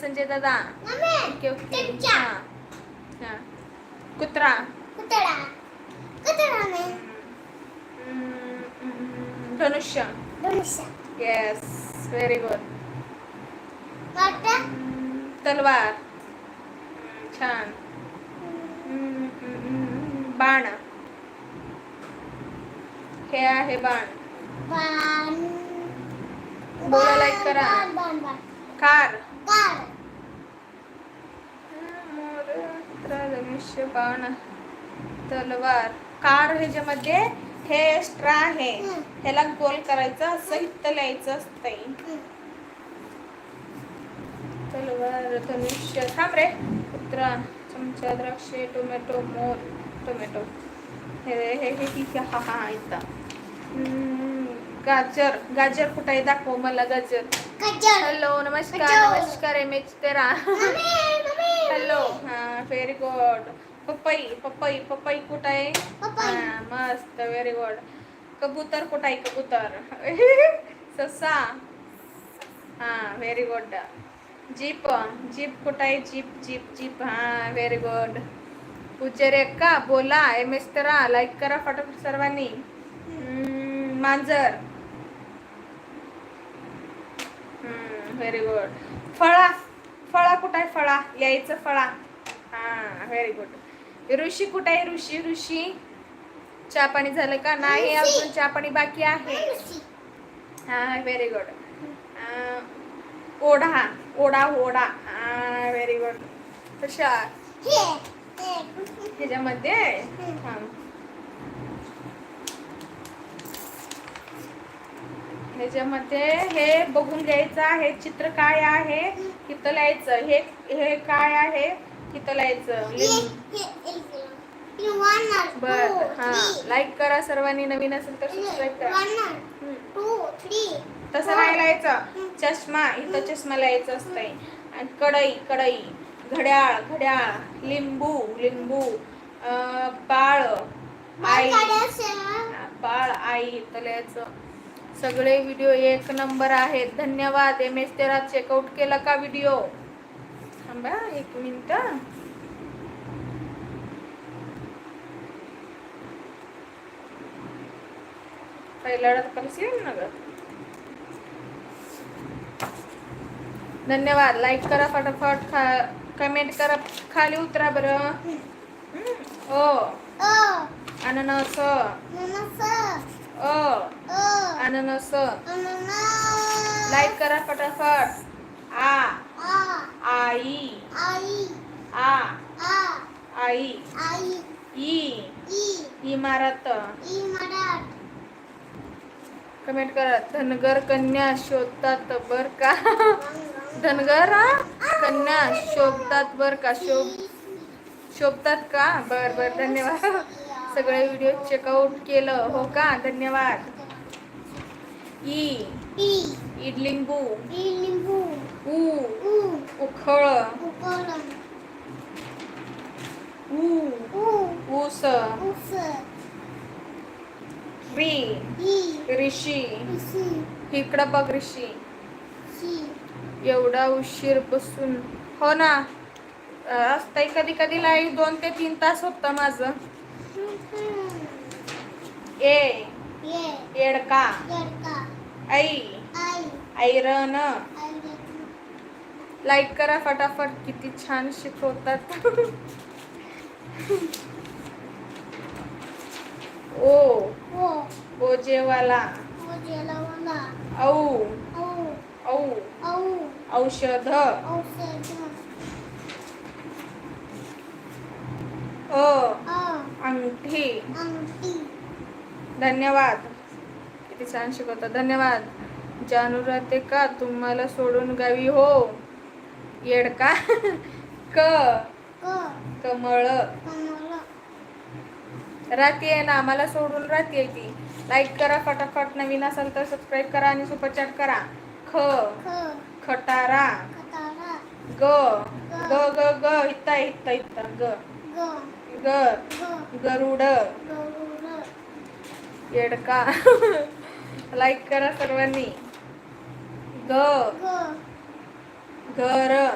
संजय दादा. Okay okay. हा. हा. कुत्रा. कुत्रा. में धनुष्य. धनुष्य. येस व्हेरी गुड तलवार. छान. बाण. हे आहे बाण. बाण. बोला, like करा. कार कार मोर, धनुष्य बाण तलवार. कार ह्याच्यामध्ये हे एक्स्ट्रा आहे. ह्याला गोल करायचं असं इथं लिहायचं असतंय. तलवार धनुष्य. थांब रे. कुत्रा चमचा द्राक्षे टोमॅटो मोर. टोमॅटो. हे हे हे हे हा हा इथं. गाजर. गाजर कुठं दाखव मला गाजर. हॅलो नमस्कार. नमस्कार एम एच तेरा. हॅलो हा व्हेरी गुड पपई पपई पपई कुठं? आहे. हा, मस्त व्हेरी गुड कबूतर कुठं? आहे कबूतर. ससा. हा व्हेरी गुड जीप जीप कुठं? आहे जीप जीप जीप. हा व्हेरी गुड उचेरे का बोला एम एस तेरा लाईक करा फटाफट सर्वांनी. हम्म, मांजर. व्हेरी गुड फळा फळा कुठं आहे फळा? यायचं फळा. हा व्हेरी गुड ऋषी कुठं आहे? ऋषी ऋषी. चहा पाणी झालं का? नाही. अजून चहा पाणी बाकी आहे. हा व्हेरी गुड ओढा ओढा ओढा. हा व्हेरी गुड कशा हे ह्याच्यामध्ये. ह्याच्यामध्ये हे बघून घ्यायचं आहे चित्र काय आहे? तिथं लिहायचं हे हे काय आहे? तिथं लिहायचं बर हा लाईक करा सर्वांनी नवीन असेल तर सबस्क्राईब करा. तसं नाही लिहायचं चष्मा इथं चष्मा लिहायचं असतंय. आणि कढई कढई. घड्याळ घड्याळ. लिंबू लिंबू. अं, बाळ. आई. बाळ आई इथं लिहायचं. सगळे व्हिडिओ एक नंबर आहेत. धन्यवाद. एम एस तेरा चेकआउट केला का व्हिडिओ? थांबा एक मिनिट. पहिला कलसी ना ग? धन्यवाद. लाईक करा फटाफट. खा कमेंट करा. खाली उतरा बरं. ओ ओ अननस. नमस अ. अननस. लाईक करा फटाफट आ. आई. आई. आ. आई. ई. ई. इमारत. कमेंट करा. धनगर कन्या शोधतात बर का? धनगर? कन्या शोभतात बर का? शोभ शोभतात का? बर बर. धन्यवाद. सगळे व्हिडिओ चेकआउट केलं. हो का? धन्यवाद. ई. ई. इडलिंबू. ई लिंबू ऊ. ऊ. उखळ. ऊ. ऊ. ऊस. री ऋषी. ऋषी. इकडं बघ ऋषी. एवढा उशीर बसून. हो ना. असतंय कधी कधी लाईव्ह दोन ते तीन तास होतं माझं. ए. येडका. आई. आई. लाईक करा फटाफट किती छान शिकवतात. ओ. ओ. ओजेवाला औ. औ. औषध. औषध. अ. अंगठी. धन्यवाद. किती छान शिकवतात धन्यवाद. जानू राहते का तुम्हाला सोडून गावी हो? येडका क? क. कमळ. कमळ. राहते आहे ना मला सोडून राहते ती. लाईक करा फटाफट. नवीन असेल तर सबस्क्राईब करा आणि सुपर चॅट करा. ख. खटारा. ग. ग. ग ग इत्ता इत्ता इत्ता ग. ग ग ग गरुड. येडका. लाईक करा सर्वांनी. ग. ग. घर.